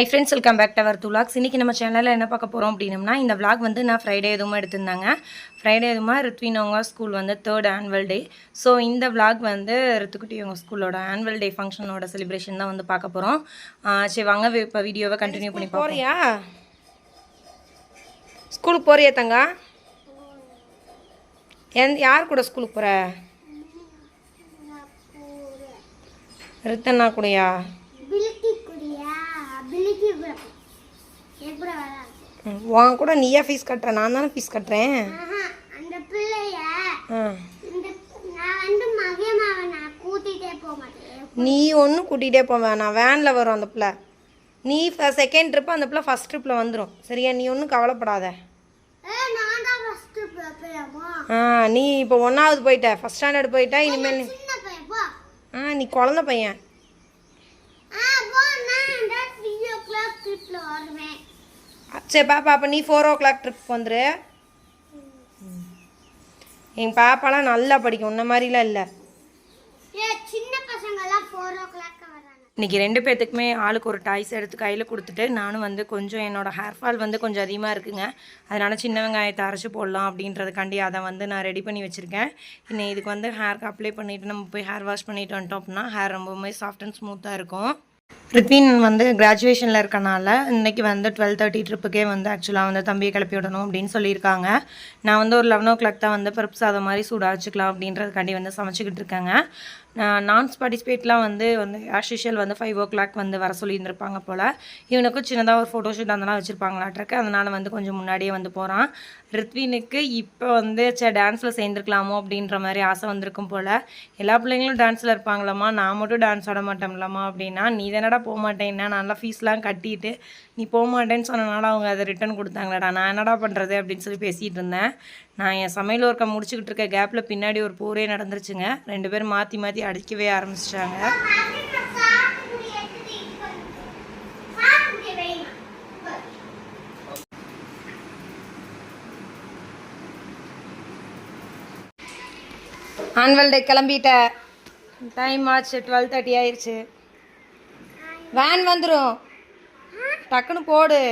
Hi friends welcome back to our துலாக்ஸ் இன்றைக்கி நம்ம சேனலில் என்ன பார்க்க போகிறோம் அப்படின்னம்னா இந்த vlog வந்து நான் ஃப்ரைடே எதுவும் எடுத்திருந்தாங்க. ஃப்ரைடே எதுவுமா ரித்வின் அவங்க ஸ்கூல் வந்து தேர்ட் ஆனுவல் டே ஸோ இந்த vlog வந்து ரித்துக்குட்டி அவங்க ஸ்கூலோட ஆனுவல் டே ஃபங்க்ஷனோட செலிப்ரேஷன் தான் வந்து பார்க்க போகிறோம் சரி வாங்க இப்போ வீடியோவை கண்டினியூ பண்ணி போறியா? ஸ்கூலுக்கு போறியா தங்கா? எந் யார் கூட ஸ்கூலுக்கு போகிற ரித்தண்ணா கூடயா பிலிக்கி குடியா பிலிக்கி எப்படி வராது ம், உன் கூட நீயா ஃபீஸ் கட்டுற நான் தானே ஃபீஸ் கட்டுறேன். அந்த பிள்ளைய நான் நான் நீ ஒன்றும் கூட்டிகிட்டே போக வேணாம். வேனில் வரும் அந்த பிள்ளை. நீ செகண்ட் ட்ரிப்பு அந்த பிள்ளை ஃபஸ்ட் ட்ரிப்பில் வந்துடும் சரியா? நீ ஒன்றும் கவலைப்படாத. நான் ஆ நீ இப்போ ஒன்றாவது போயிட்ட. ஃபஸ்ட் ஸ்டாண்டர்ட் போயிட்டா இனிமேல் நீ சின்ன பையன் போ. ஆ நீ குழந்த பையன். சரி பாப்பா அப்போ நீ ஃபோர் ஓ கிளாக் ட்ரிப் வந்துரு. எங்கள் பாப்பாலாம் நல்லா படிக்கும் உன்ன மாதிரிலாம் இல்லை. இன்றைக்கி ரெண்டு பேர்த்துக்குமே ஆளுக்கு ஒரு டாய்ஸ் எடுத்து கையில் கொடுத்துட்டு நானும் வந்து கொஞ்சம் என்னோடய ஹேர் ஃபால் வந்து கொஞ்சம் அதிகமாக இருக்குங்க. அதனால் சின்ன வெங்காயத்தை அரைச்சி போடலாம் அப்படின்றதுக்காண்டி அதை வந்து நான் ரெடி பண்ணி வச்சுருக்கேன். இன்னும் இதுக்கு வந்து ஹேருக்கு அப்ளை பண்ணிவிட்டு நம்ம போய் ஹேர் வாஷ் பண்ணிட்டு வந்துட்டோம் அப்படின்னா ஹேர் ரொம்பவுமே சாஃப்ட் அண்ட் ஸ்மூத்தாக இருக்கும். ரித்வின் வந்து கிராஜுவேஷனில் இருக்கனால இன்றைக்கி வந்து டுவெல் தேர்ட்டி ட்ரிப்புக்கே வந்து ஆக்சுவலாக வந்து தம்பியை கிளப்பி விடணும் அப்படின்னு சொல்லியிருக்காங்க. நான் வந்து ஒரு லெவன் ஓ கிளாக் தான் வந்து பருப்பு சாதம் மாதிரி சூடாக வச்சுக்கலாம் அப்படின்றதுக்காண்டி வந்து சமைச்சிக்கிட்டு இருக்கேங்க. நான்ஸ் பார்ட்டிசிபேட்லாம் வந்து வந்து ஆஷிஷியல் வந்து ஃபைவ் ஓ கிளாக் வந்து வர சொல்லியிருந்திருப்பாங்க போல். இவனுக்கும் சின்னதாக ஒரு ஃபோட்டோஷூட் அதெல்லாம் வச்சுருப்பாங்களாட்ருக்கு அதனால் வந்து கொஞ்சம் முன்னாடியே வந்து போகிறான் ரித்வினுக்கு இப்போ வந்து சே டான்ஸில் சேர்ந்துருக்கலாமோ அப்படின்ற மாதிரி ஆசை வந்திருக்கும் போல். எல்லா பிள்ளைங்களும் டான்ஸில் இருப்பாங்களாம்மா. நான் மட்டும் டான்ஸ் ஆட மாட்டோம்லாமா அப்படின்னா நீ தானடா போக மாட்டேன்னா நல்லா ஃபீஸ்லாம் கட்டிட்டு நீ போக மாட்டேன்னு சொன்னனால அவங்க அதை ரிட்டர்ன் கொடுத்தாங்களாடா. நான் என்னடா பண்ணுறது அப்படின்னு சொல்லி பேசிகிட்டு இருந்தேன். நான் என் சமையல் ஒர்க்கை முடிச்சுக்கிட்டு இருக்க கேப்பில் பின்னாடி ஒரு போரே நடந்துருச்சுங்க. ரெண்டு பேரும் மாற்றி மாற்றி அடிக்கவே ஆரம்பிச்சிட்டாங்க. ஆனுவல் டே கிளம்பிட்ட. டைம் ஆச்சு டுவெல் தேர்ட்டி ஆயிடுச்சு வேன் வந்துடும் டக்குன்னு போடு.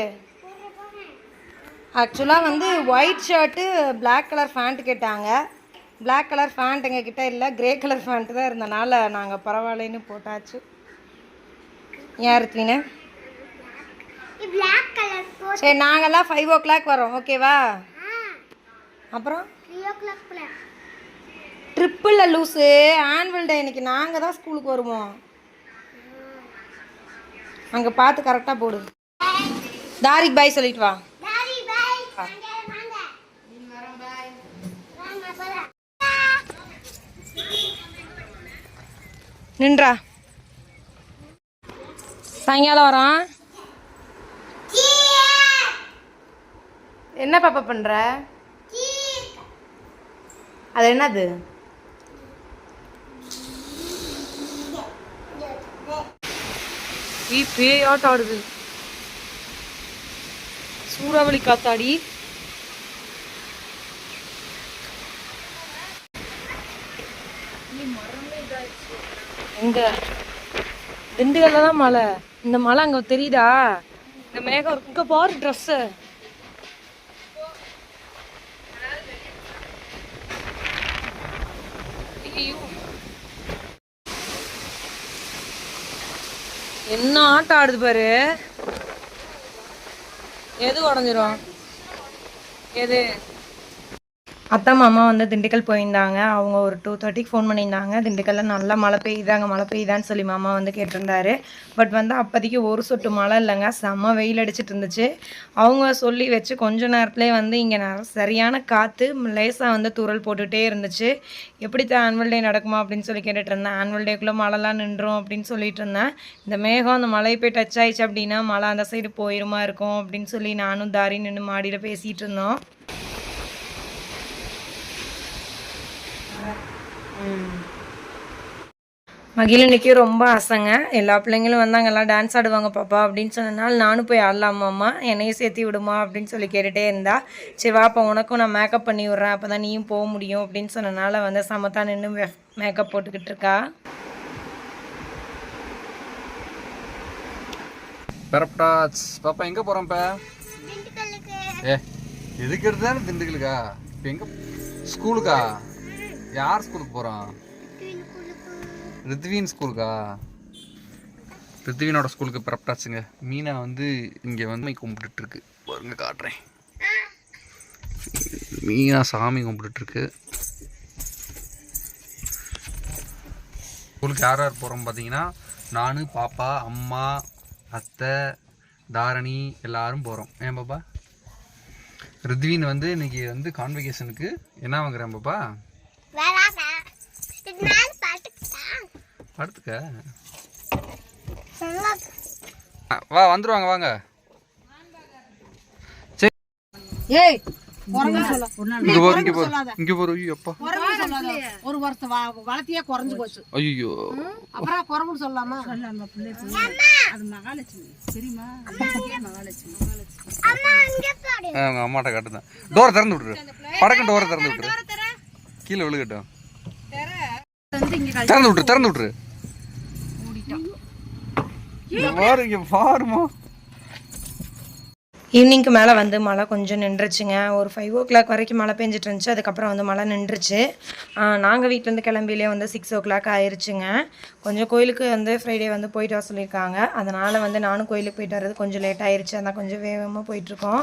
ஆக்சுவலாக வந்து white shirt Black colour pant கேட்டாங்க. Black கலர் ஃபேண்ட் எங்கள் கிட்ட இல்லை கிரே கலர் ஃபேண்ட் தான் இருந்தனால நாங்கள் பரவாயில்லைன்னு போட்டாச்சு. ஏன் ரித்வினு? பிளாக் சரி நாங்கள்லாம் ஃபைவ் ஓ கிளாக் வரோம் ஓகேவா அப்புறம்? ட்ரிப்பில் லூஸு ஆனுவல் டே இன்னைக்கு. நாங்கள் தான் ஸ்கூலுக்கு வருவோம். அங்கே பார்த்து கரெக்டாக போடு. தாரிக் பாய் சொல்லிட்டு வா டாடி பாய் வாங்க வாங்க வாங்க போலாம் நின்றா. சாயங்காலம் வரோம். என்ன பாப்பா பண்ணுற அது என்னது? ஈ பேயாட்டம் ஆடுது. சூறாவளி காத்தாடி. எங்க திண்டுக்கல்ல தான் மழை. இந்த மழை அங்க தெரியுதா? இந்த மேகம் இருக்கு. இங்க பாரு ட்ரெஸ் என்ன ஆட்டம் ஆடுது பாரு. எது உடஞ்சிரும்? எது? அத்தை மாமா வந்து திண்டுக்கல் போயிருந்தாங்க. அவங்க ஒரு டூ தேர்ட்டிக்கு ஃபோன் பண்ணியிருந்தாங்க. திண்டுக்கல்ல நல்லா மழை பெய்யுதாங்க மழை பெய்யுதான்னு சொல்லி மாமா வந்து கேட்டிருந்தாரு. பட் வந்து அப்போதைக்கு ஒரு சொட்டு மழை இல்லைங்க. செம்ம வெயில் அடிச்சிட்டு இருந்துச்சு. அவங்க சொல்லி வச்சு கொஞ்ச நேரத்துலேயே வந்து இங்கே சரியான காற்று லேசாக வந்து தூறல் போட்டுகிட்டே இருந்துச்சு. எப்படி தான் ஆனுவல் டே நடக்குமா அப்படின்னு சொல்லி கேட்டுட்டு இருந்தேன். ஆனுவல் டேக்குள்ளே மழைலாம் நின்றோம் அப்படின்னு சொல்லிட்டு இருந்தேன். இந்த மேகம் அந்த மழை போய் டச் ஆயிடுச்சு அப்படின்னா மழை அந்த சைடு போயிருமா இருக்கும் அப்படின்னு சொல்லி நானும் தாரி நின்று மாடியில் பேசிகிட்டு இருந்தோம். மகிழனுக்கே ரொம்ப ஆசைங்க. எல்லா பிள்ளைங்களும் வந்தாங்க. எல்லாம் டான்ஸ் ஆடுவாங்க பாப்பா அப்படின்னு சொன்னனால நானும் போய் ஆடலாமாம்மா என்னையும் சேர்த்து விடுமா அப்படின்னு சொல்லி கேட்டுகிட்டே இருந்தா. சரி வாப்பா உனக்கும் நான் மேக்கப் பண்ணி விட்றேன். அப்போ தான் நீயும் போக முடியும் அப்படின்னு சொன்னனால வந்து சமத்தா நின்று மேக்கப் போட்டுக்கிட்டு இருக்கா. பெரப்டாச் பாப்பா எங்க போறோம் இப்ப? ஏ எதுக்கு எடுத்தானே திண்டுக்கலுக்கா இப்போ எங்க ஸ்கூலுக்கா யார் ஸ்கூலுக்கு போகிறான் ரித்வீன் ரித்வின் ஸ்கூலுக்கா? ரித்வினோட ஸ்கூலுக்கு பெரப்டாச்சுங்க மீனா வந்து இங்கே வந்து கும்பிட்டுட்ருக்கு. பாருங்க காட்டுறேன். மீனா சாமி கும்பிட்டுட்ருக்கு. ஸ்கூலுக்கு யார் யார் போகிறோம் பார்த்தீங்கன்னா நான் பாப்பா அம்மா அத்தை தாரணி எல்லாரும் போகிறோம் ஏன் பாப்பா? ரித்வின் வந்து இன்னைக்கு வந்து கான்வெகேஷனுக்கு என்ன வாங்குறேன் பாப்பா? இது மேல படுத்துக்க. வா வந்துருவாங்க வாங்க. சரி. ஏய் இங்க போற இங்க போற இங்க போற ஐயோ அப்பா. குரங்கு சொல்லாத. ஒரு வருஷம் வ- வளர்த்தியே குறைஞ்சு போச்சு. ஐயோ. அப்புறம் குரங்கு சொல்லாமா? அம்மா. அங்க பாரு அவங்க அம்மாட்ட காட்டுதான். டோரை திறந்து விட்டுரு. படக்கம் டோரை திறந்து விட்டுரு. கீழே விழுகட்டும் திறந்து விட்டுரு திறந்து விட்டுரு. இங்க பாரு இங்க பாருமா. ஈவினிங்க்கு மேலே வந்து மழை கொஞ்சம் நின்றுச்சுங்க. ஒரு ஃபைவ் ஓ கிளாக் வரைக்கும் மழை பெஞ்சிட்டு இருந்துச்சு அதுக்கப்புறம் வந்து மழை நின்றுச்சு. நாங்கள் வீட்டிலேருந்து கிளம்பிலே வந்து சிக்ஸ் ஓ கிளாக் ஆயிருச்சுங்க. கொஞ்சம் கோயிலுக்கு வந்து ஃப்ரைடே வந்து போயிட்டு வர சொல்லியிருக்காங்க. அதனால் வந்து நானும் கோயிலுக்கு போயிட்டு வர்றது கொஞ்சம் லேட் ஆயிருச்சு. அதான் கொஞ்சம் வேகமாக போயிட்டுருக்கோம்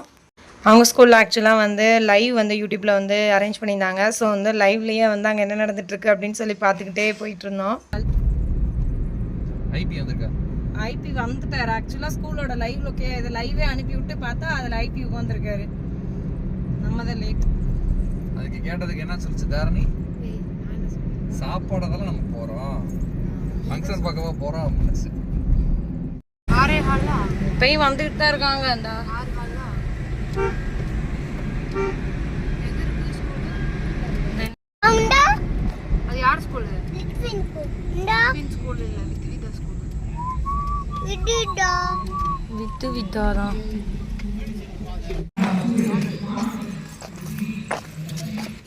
அவங்க ஸ்கூலில் ஆக்சுவலாக வந்து லைவ் வந்து யூடியூப்பில் வந்து அரேஞ்ச் பண்ணியிருந்தாங்க. ஸோ வந்து லைவ்லேயே வந்து அங்கே என்ன நடந்துட்டுருக்கு அப்படின்னு சொல்லி பார்த்துக்கிட்டே போயிட்டு இருந்தோம் ஐபி வந்திருக்கா? ஐபி வந்துட்டாரு. ஆக்சுவலா ஸ்கூலோட லைவ் லொக்கே இது லைவே அனுப்பி விட்டு பார்த்தா அதுல ஐபி உட்காந்துருக்காரு நம்ம தான் லேட் அதுக்கு கேட்டதுக்கு என்ன சொல்லுச்சு? தாரணி? சாப்பாடெல்லாம் நம்ம போறோம். ஃபங்க்ஷன் பார்க்கவா போறோம் அப்படின்னு இப்பயும் வந்துகிட்டு தான் இருக்காங்க அந்த அது யார் ஸ்கூல் ஸ்கூல் இல்ல வித்விதா ஸ்கூல் விடுடா. வித்து வித்தா தான்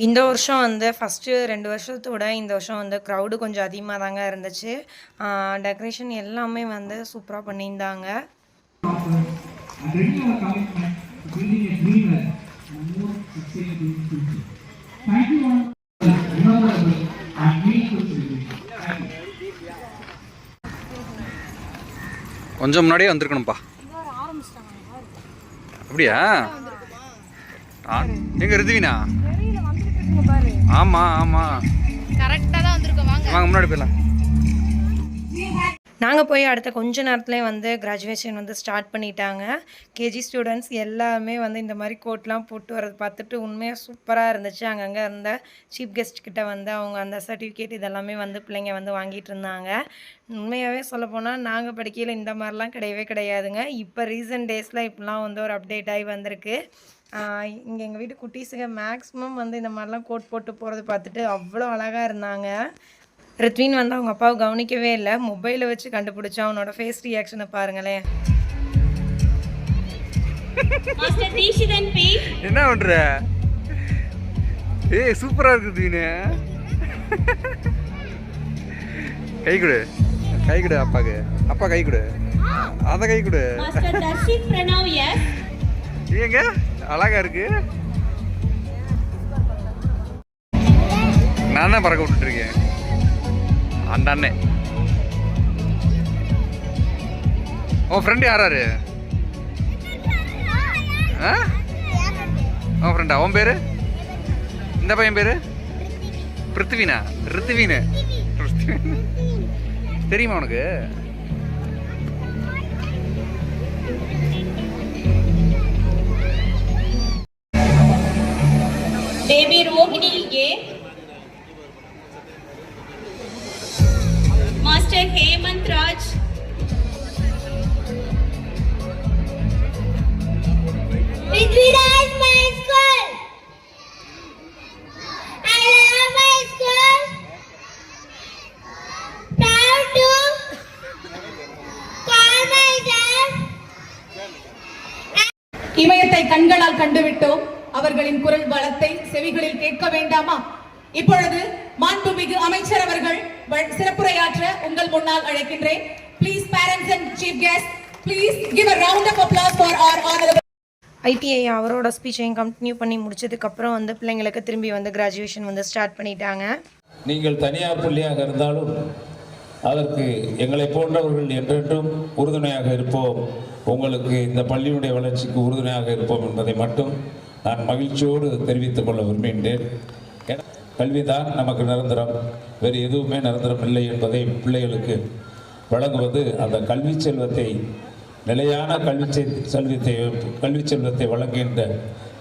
இந்த வருஷம் வந்து ஃபஸ்ட்டு ரெண்டு வருஷத்தோட இந்த வருஷம் வந்து க்ரௌடு கொஞ்சம் அதிகமாக தாங்க இருந்துச்சு டெக்கரேஷன் எல்லாமே வந்து சூப்பராக பண்ணியிருந்தாங்க. கொஞ்சம் முன்னாடியே வந்திருக்கணும்ப்பா. அப்படியா? ஆ, எங்க ரிதுவினா? ஆமா ஆமா. கரெக்டா தான் வந்திருக்கோம் வாங்க. வாங்க முன்னாடி போயிடலாம். நாங்கள் போய் அடுத்த கொஞ்ச நேரத்துலேயே வந்து கிராஜுவேஷன் வந்து ஸ்டார்ட் பண்ணிட்டாங்க. கேஜி ஸ்டூடெண்ட்ஸ் எல்லாமே வந்து இந்த மாதிரி கோட்லாம் போட்டு வரது பார்த்துட்டு உண்மையாக சூப்பராக இருந்துச்சு. அங்கங்கே இருந்த சீஃப் கெஸ்ட்கிட்ட வந்து அவங்க அந்த சர்டிஃபிகேட் இதெல்லாமே வந்து பிள்ளைங்க வந்து வாங்கிட்டு இருந்தாங்க. உண்மையாகவே சொல்லப்போனால் நாங்கள் படிக்கையில் இந்த மாதிரிலாம் கிடையவே கிடையாதுங்க. இப்போ ரீசன்ட் டேஸில் இப்படிலாம் வந்து ஒரு அப்டேட் ஆகி வந்திருக்கு. இங்கே எங்கள் வீட்டு குட்டீஸுங்க மேக்ஸிமம் வந்து இந்த மாதிரிலாம் கோட் போட்டு போகிறது பார்த்துட்டு அவ்வளோ அழகாக இருந்தாங்க. ரித்வின் வந்து அவங்க அப்பாவை கவனிக்கவே இல்லை. மொபைலை வச்சு கண்டுபிடிச்சா அவனோட ஃபேஸ் ரியாக்ஷனை பாருங்களேன். என்ன பண்ற? ஏய் சூப்பரா இருக்கு தீனு. கை கொடு. கை கொடு அப்பாக்கு. அப்பா கை கொடு. அத கை கொடு. ஏங்க அழகா இருக்கு. நான் தான் பறக்க விட்டுட்டு இருக்கேன். அந்த அண்ணன் உன் ஃப்ரெண்டு யாராரு? ஆ? உன் ஃப்ரெண்டா உன் பேர்? இந்த பையன் பேர்? பிருத்திவினா? ரித்துவீனு. தெரியுமா உனக்கு? பேபி to call myself இமயத்தை கண்களால் கண்டுவிட்டோம். அவர்களின் குரல் வளத்தை செவிகளில் கேட்க வேண்டாமா? இப்பொழுது மாண்புமிகு அமைச்சர் அவர்கள் சிறப்புரையாற்ற உங்கள் முன்னால் அழைக்கின்றேன். Please parents and chief guest Please give a round of applause for our honorable. ITI அவரோட ஸ்பீச்சையும் கண்டினியூ பண்ணி முடிச்சதுக்கப்புறம் வந்து பிள்ளைங்களுக்கு திரும்பி வந்து கிராஜுவேஷன் வந்து ஸ்டார்ட் பண்ணிட்டாங்க. நீங்கள் தனியார் பள்ளியாக இருந்தாலும் அதற்கு எங்களை போன்றவர்கள் என்றென்றும் உறுதுணையாக இருப்போம். உங்களுக்கு இந்த பள்ளியினுடைய வளர்ச்சிக்கு உறுதுணையாக இருப்போம் என்பதை மட்டும் நான் மகிழ்ச்சியோடு தெரிவித்துக் கொள்ள விரும்புகின்றேன். கல்விதான் நமக்கு நிரந்தரம். வேறு எதுவுமே நிரந்தரம் இல்லை என்பதை பிள்ளைகளுக்கு வழங்குவது அந்த கல்வி செல்வத்தை நிலையான கல்வி செல்வத்தை கல்வி செல்வத்தை வழங்குகின்ற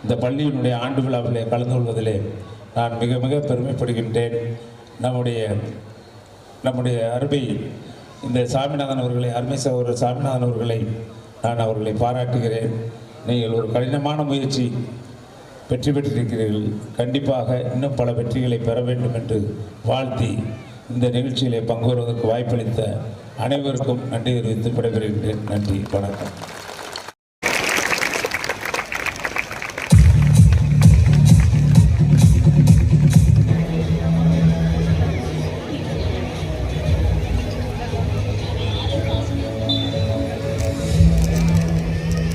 இந்த பள்ளியினுடைய ஆண்டு விழாவிலே கலந்து கொள்வதிலே நான் மிக மிக பெருமைப்படுகின்றேன். நம்முடைய நம்முடைய அருமை இந்த சாமிநாதன் அவர்களை அருமை சகோதரர் சாமிநாதன் அவர்களை நான் அவர்களை பாராட்டுகிறேன். நீங்கள் ஒரு கடினமான முயற்சி வெற்றி பெற்றிருக்கிறீர்கள். கண்டிப்பாக இன்னும் பல வெற்றிகளை பெற வேண்டும் என்று வாழ்த்தி இந்த நிகழ்ச்சியிலே பங்கு வருவதற்கு வாய்ப்பளித்த அனைவருக்கும் நன்றி தெரிவித்து விடைபெறுகின்றேன் நன்றி வணக்கம்.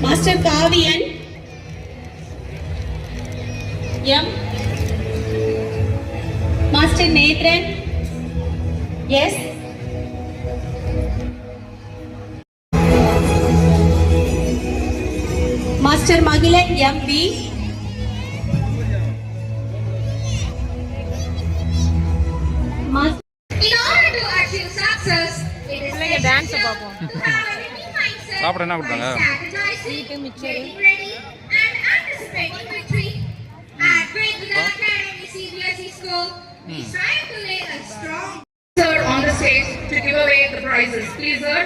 Master Kaviyan M. Master Nathan. Yes. Master Magilan MB. சாப்பிட என்ன கொடுத்தாங்க sweet mixture E School, we strive to lay a strong Sir on the stage to give away the prizes. Please, sir.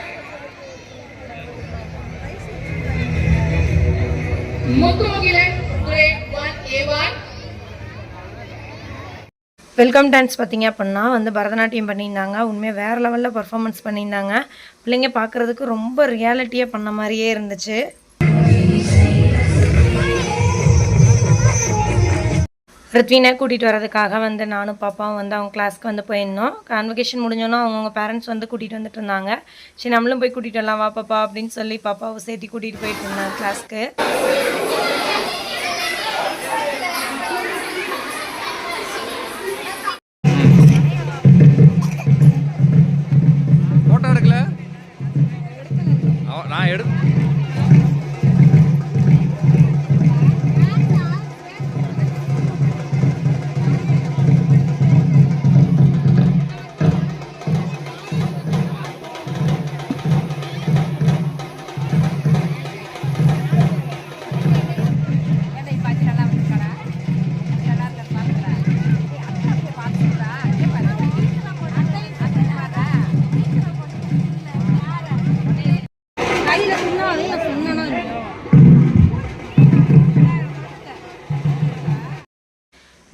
Muthugilan, grade 1A1. Welcome dance பார்த்தீங்க அப்படின்னா வந்து பரதநாட்டியம் பண்ணியிருந்தாங்க உண்மையாக வேறு லெவலில் பர்ஃபார்மன்ஸ் பண்ணியிருந்தாங்க பிள்ளைங்க பார்க்குறதுக்கு ரொம்ப ரியாலிட்டியாக பண்ண மாதிரியே இருந்துச்சு ரித்வினை கூட்டிகிட்டு வரதுக்காக வந்து நானும் பாப்பாவும் வந்து அவங்க கிளாஸ்க்கு வந்து போயிருந்தோம். கான்வெகேஷன் முடிஞ்சோன்னா அவங்கவுங்க பேரண்ட்ஸ் வந்து கூட்டிகிட்டு வந்துட்டு இருந்தாங்க. சரி நம்மளும் போய் கூட்டிகிட்டு வரலாம் வா பாப்பா அப்படின்னு சொல்லி பாப்பாவை சேர்த்து கூட்டிகிட்டு போயிட்டு இருந்தாங்க கிளாஸ்க்கு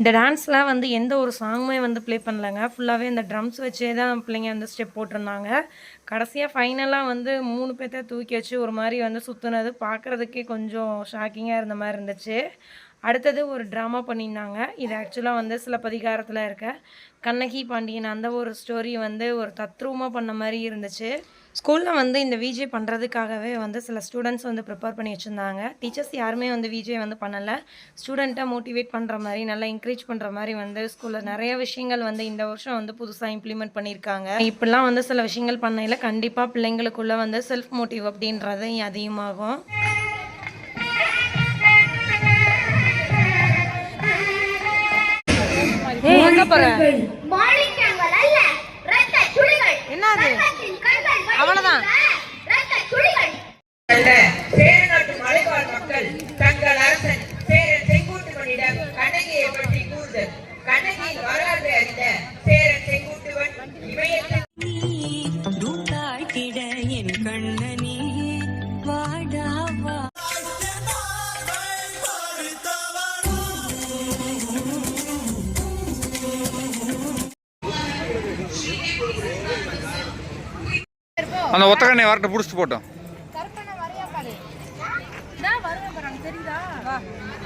இந்த டான்ஸ்லாம் வந்து எந்த ஒரு சாங்குமே வந்து ப்ளே பண்ணலங்க. ஃபுல்லாகவே இந்த ட்ரம்ஸ் வச்சே தான் பிள்ளைங்க வந்து ஸ்டெப் போட்டிருந்தாங்க. கடைசியாக ஃபைனலாக வந்து மூணு பேர்த்த தூக்கி வச்சு ஒரு மாதிரி வந்து சுற்றுனது பார்க்குறதுக்கே கொஞ்சம் ஷாக்கிங்காக இருந்த மாதிரி இருந்துச்சு. அடுத்தது ஒரு ட்ராமா பண்ணியிருந்தாங்க. இது ஆக்சுவலாக வந்து சிலப்பதிகாரத்தில் இருக்க. கண்ணகி பாண்டியன் அந்த ஒரு ஸ்டோரி வந்து ஒரு தத்ரூபமாக பண்ண மாதிரி இருந்துச்சு. ஸ்கூலில் வந்து இந்த விஜே பண்ணுறதுக்காகவே வந்து சில ஸ்டூடெண்ட்ஸ் வந்து ப்ரிப்பேர் பண்ணி வச்சுருந்தாங்க. டீச்சர்ஸ் யாருமே வந்து விஜே வந்து பண்ணலை. ஸ்டூடெண்ட்டை மோட்டிவேட் பண்ணுற மாதிரி நல்லா என்கரேஜ் பண்ணுற மாதிரி வந்து ஸ்கூலில் நிறைய விஷயங்கள் வந்து இந்த வருஷம் வந்து புதுசாக இம்ப்ளிமெண்ட் பண்ணியிருக்காங்க. இப்படிலாம் வந்து சில விஷயங்கள் பண்ணையில் கண்டிப்பாக பிள்ளைங்களுக்குள்ளே வந்து செல்ஃப் மோட்டிவ் அப்படின்றது அதிகமாகும். ஏய் வரட்ட பிடிச்சிட்டு போட்டோம்.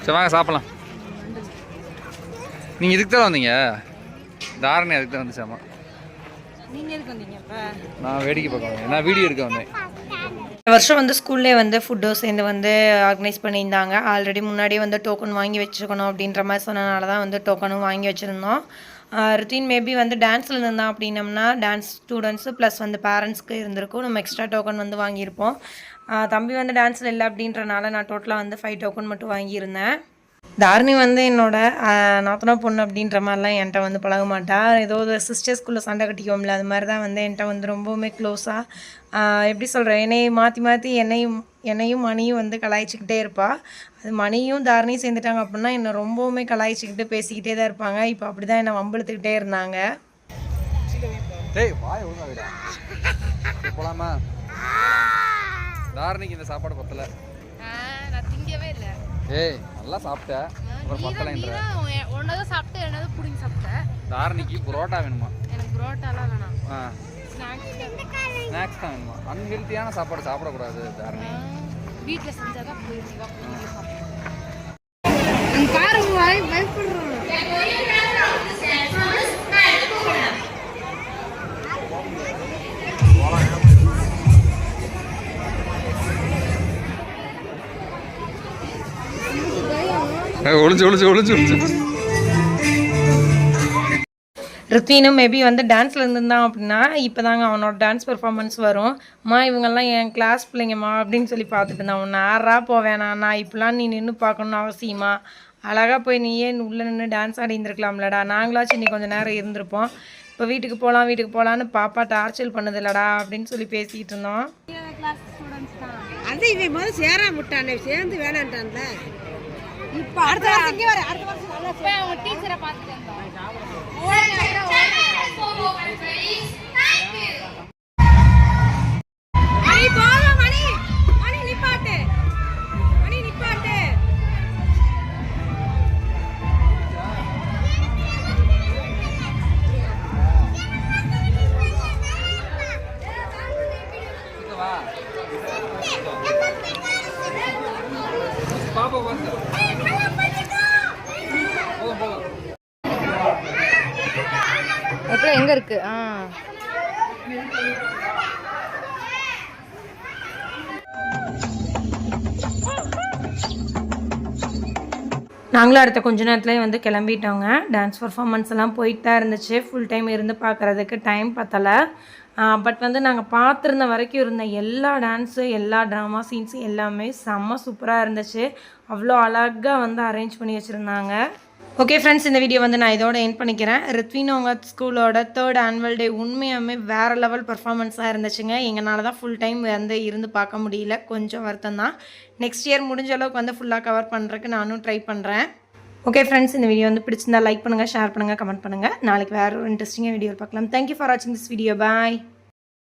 சரி வாங்க சாப்பிடலாம். நீங்கள் இதுக்கு தான் வந்தீங்க? தாரணி அதுக்கு தான் வந்துச்சாமா நான் வேடிக்கை பார்க்க வந்தேன். நான் வீடியோ எடுக்க வந்தேன். இந்த வருஷம் வந்து ஸ்கூல்லே வந்து ஃபுட்டோ சேர்ந்து வந்து ஆர்கனைஸ் பண்ணியிருந்தாங்க. ஆல்ரெடி முன்னாடியே வந்து டோக்கன் வாங்கி வச்சுக்கணும் அப்படின்ற மாதிரி சொன்னனால தான் வந்து டோக்கனும் வாங்கி வச்சுருந்தோம். ருத்தீன் மேபி வந்து டான்ஸில் இருந்தான் அப்படின்னம்னா டான்ஸ் ஸ்டூடெண்ட்ஸு ப்ளஸ் வந்து பேரண்ட்ஸ்க்கு இருந்திருக்கும். நம்ம எக்ஸ்ட்ரா டோக்கன் வந்து வாங்கியிருப்போம். தம்பி வந்து டான்ஸில் இல்லை அப்படின்றனால நான் டோட்டலாக வந்து ஃபைவ் டோக்கன் மட்டும் வாங்கியிருந்தேன். தாரணி வந்து என்னோட நாத்தனா பொண்ணு அப்படின்ற மாதிரிலாம் என்கிட்ட வந்து பழக மாட்டா ஏதோ ஒரு சிஸ்டர்ஸ்குள்ளே சண்டை கட்டிக்குவோம்ல அது மாதிரி தான் வந்து என்கிட்ட வந்து ரொம்பவுமே க்ளோஸாக எப்படி சொல்கிறேன் என்னையும் மாற்றி மாற்றி என்னையும் என்னையும் மணியும் வந்து கலாய்ச்சிக்கிட்டே இருப்பாள் அது மணியும் தாரணியும் சேர்ந்துட்டாங்க அப்படின்னா என்னை ரொம்பவுமே கலாய்ச்சிக்கிட்டு பேசிக்கிட்டே தான் இருப்பாங்க. இப்போ அப்படி தான் என்னை வம்பெழுத்துக்கிட்டே இருந்தாங்க. போலாமா? தாரணிக்கு இந்த சாப்பாடு பத்தலை. ஏய் நல்லா சாப்பிட்ட. அப்புறம் பத்தலைன்ற. ஒன்னதும் சாப்பிட்டு என்னது புடிங்கி சாப்பிட்டேன் தாரணிக்கு புரோட்டா வேணுமா? எனக்கு புரோட்டாலாம் வேணாம். ஆ. ஸ்நாக்ஸ் தான் வேணுமா? அன்ஹெல்த்தியான சாப்பாடு சாப்பிடக்கூடாது தாரணி. வீட்டில் செஞ்சாதான் புரியுது சாப்பிடுவேன் ஒளிச்சு ஒளிச்சு ஒளிச்சு ஒளிச்சு ருத்வீனும் மேபி வந்து டான்ஸில் இருந்திருந்தான் அப்படின்னா இப்போ தாங்க அவனோட டான்ஸ் பெர்ஃபார்மன்ஸ் வரும். அம்மா இவங்கெல்லாம் என் கிளாஸ் பிள்ளைங்கம்மா அப்படின்னு சொல்லி பார்த்துட்டு இருந்தான். அவன் நேரா போவேனா நான்? இப்படிலாம் நீ நின்று பார்க்கணுன்னு அவசியமா? அழகாக போய் நீயே உள்ளே நின்று டான்ஸ் ஆடி இருந்திருக்கலாம்லடா? நாங்களாச்சும் நீ கொஞ்சம் நேரம் இருந்திருப்போம். இப்போ வீட்டுக்கு போகலாம் வீட்டுக்கு போகலான்னு பாப்பா டார்ச்சல் பண்ணுதில்லடா அப்படின்னு சொல்லி பேசிக்கிட்டு இருந்தோம் அது இவன் முதல்ல சேரா முட்டானே சேர்ந்து வேணான்ட்டான்ல. இப்போ அடுத்த வருஷம் இங்கே வர அடுத்த வருஷம் நல்லா இப்போ அவங்க டீச்சரை பார்த்துட்டு வந்தோம். நாங்களும் அடுத்த கொஞ்ச நேரத்துலேயே வந்து கிளம்பிட்டோங்க. டான்ஸ் பர்ஃபாமன்ஸ் எல்லாம் போயிட்டு தான் இருந்துச்சு. ஃபுல் டைம் இருந்து பார்க்குறதுக்கு டைம் பத்தலை. பட் வந்து நாங்கள் பார்த்துருந்த வரைக்கும் இருந்த எல்லா டான்ஸு எல்லா ட்ராமா சீன்ஸும் எல்லாமே செம்ம சூப்பராக இருந்துச்சு. அவ்வளோ அழகாக வந்து அரேஞ்ச் பண்ணி வச்சுருந்தாங்க. ஓகே ஃப்ரெண்ட்ஸ் இந்த வீடியோ வந்து நான் இதோட என் பண்ணிக்கிறேன். ரித்வின் ஸ்கூலோட தேர்ட் ஆனுவல் டே உண்மையுமே வேறு லெவல் பர்ஃபார்மன்ஸாக இருந்துச்சுங்க. எங்களால் தான் ஃபுல் டைம் வந்து இருந்து பார்க்க முடியல. கொஞ்சம் வருத்தம் தான். நெக்ஸ்ட் இயர் முடிஞ்ச அளவுக்கு வந்து ஃபுல்லாக கவர் பண்ணுறதுக்கு நானும் ட்ரை பண்ணுறேன் ஓகே ஃப்ரெண்ட்ஸ் இந்த வீடியோ வந்து பிடிச்சிருந்தா லைக் பண்ணுங்கள் ஷேர் பண்ணுங்கள் கமெண்ட் பண்ணுங்கள் நாளைக்கு வேறு ஒரு இன்ட்ரெஸ்டிங்காக வீடியோ பார்க்கலாம். தேங்க்யூ ஃபார் வாட்சிங் திஸ் வீடியோ பாய்